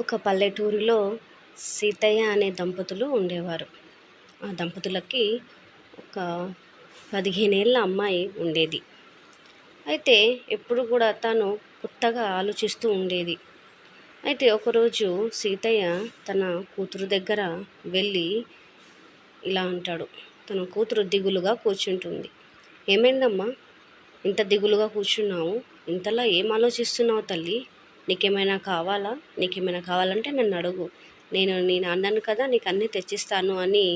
ఒక పల్లెటూరిలో సీతయ్య అనే దంపతులు ఉండేవారు. ఆ దంపతులకి ఒక పదిహేనేళ్ళ అమ్మాయి ఉండేది. అయితే ఎప్పుడు కూడా తను కొత్తగా ఆలోచిస్తూ ఉండేది. అయితే ఒకరోజు సీతయ్య తన కూతురు దగ్గర వెళ్ళి ఇలా అంటాడు. తన కూతురు దిగులుగా కూర్చుంటుంది. ఏమైందమ్మా? ఇంత దిగులుగా కూర్చున్నావు. ఇంతలా ఏం ఆలోచిస్తున్నావు తల్లి? నీకేమైనా కావాలా? నీకేమైనా కావాలంటే నన్ను అడుగు. నేను నేను అన్నాను కదా నీకు అన్నీ తెచ్చిస్తాను అని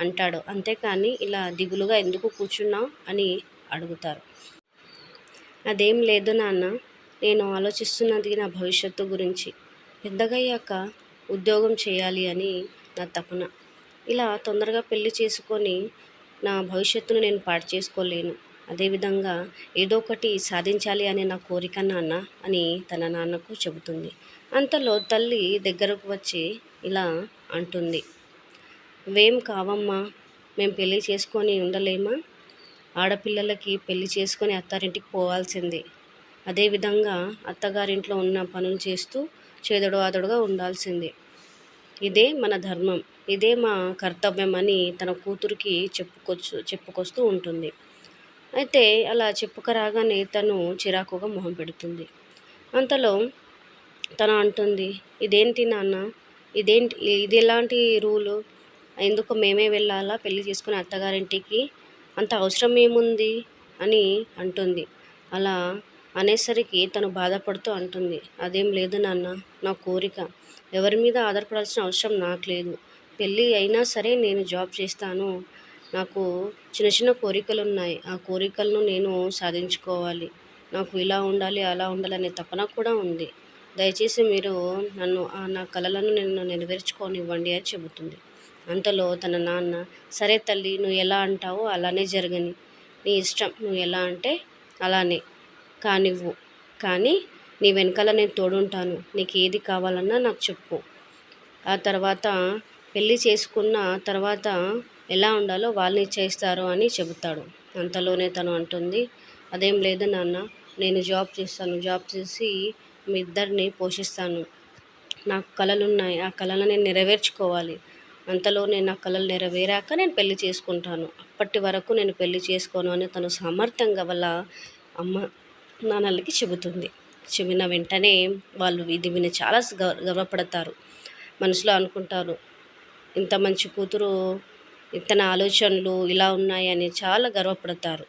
అంటాడు. అంతేకాని ఇలా దిగులుగా ఎందుకు కూర్చున్నావు అని అడుగుతారు. అదేం లేదు నాన్న. నేను ఆలోచిస్తున్నది నా భవిష్యత్తు గురించి. పెద్దగయ్యాక ఉద్యోగం చేయాలి అని నా తపన. ఇలా తొందరగా పెళ్ళి చేసుకొని నా భవిష్యత్తును నేను పాడు చేసుకోలేను. అదేవిధంగా ఏదో ఒకటి సాధించాలి అనే నా కోరిక నాన్న అని తన నాన్నకు చెబుతుంది. అంతలో తల్లి దగ్గరకు వచ్చి ఇలా అంటుంది. వేం కావమ్మా మేము పెళ్ళి చేసుకొని ఉండలేమా? ఆడపిల్లలకి పెళ్ళి చేసుకొని అత్తారింటికి పోవాల్సిందే. అదేవిధంగా అత్తగారింట్లో ఉన్న పనులు చేస్తూ చేదడు ఆదడుగా ఉండాల్సిందే. ఇదే మన ధర్మం ఇదే మా కర్తవ్యం అని తన కూతురికి చెప్పుకొచ్చు చెప్పుకొస్తూ ఉంటుంది. అయితే అలా చెప్పుకరాగానే తను చిరాకుగా మొహం పెడుతుంది. అంతలో తను అంటుంది ఇదేంటి నాన్న? ఇదేంటి? ఇది ఎలాంటి రూలు? ఎందుకు మేమే వెళ్ళాలా? పెళ్ళి చేసుకుని అత్తగారింటికి? అంత అవసరం ఏముంది? అని అంటుంది. అలా అనేసరికి తను బాధపడుతూ అంటుంది అదేం లేదు నాన్న నా కోరిక. ఎవరి మీద ఆధారపడాల్సిన అవసరం నాకు లేదు. పెళ్ళి అయినా సరే నేను జాబ్ చేస్తాను. నాకు చిన్న చిన్న కోరికలు ఉన్నాయి ఆ కోరికలను నేను సాధించుకోవాలి. నాకు ఇలా ఉండాలి అలా ఉండాలి అనే తపన కూడా ఉంది. దయచేసి మీరు నన్ను ఆ నా కలలను నేను నెరవేర్చుకోనివ్వండి అని చెబుతుంది. అంతలో తన నాన్న సరే తల్లి నువ్వు ఎలా అంటావో అలానే జరగని. నీ ఇష్టం నువ్వు ఎలా అంటే అలానే. కానివ్వు. కానీ నీ వెనకాల నేను తోడుంటాను. నీకు ఏది కావాలన్నా నాకు చెప్పు. ఆ తర్వాత పెళ్ళి చేసుకున్న తర్వాత ఎలా ఉండాలో వాళ్ళని చేస్తారు అని చెబుతాడు. అంతలోనే తను అంటుంది అదేం లేదు నాన్న నేను జాబ్ చేస్తాను జాబ్ చేసి మీ ఇద్దరిని పోషిస్తాను. నాకు కళలు ఉన్నాయి ఆ కళలను నేను నెరవేర్చుకోవాలి. అంతలోనే నా కళలు నెరవేరాక నేను పెళ్ళి చేసుకుంటాను. అప్పటి వరకు నేను పెళ్ళి చేసుకోను అని తను సామర్థ్యంగా వాళ్ళ అమ్మ నాన్నలకి చెబుతుంది. చెబిన వెంటనే వాళ్ళు ఇది విని చాలా గర్వ గర్వపడతారు. మనసులో అనుకుంటారు ఇంత మంచి కూతురు ఇతని ఆలోచనలు ఇలా ఉన్నాయని చాలా గర్వపడతారు.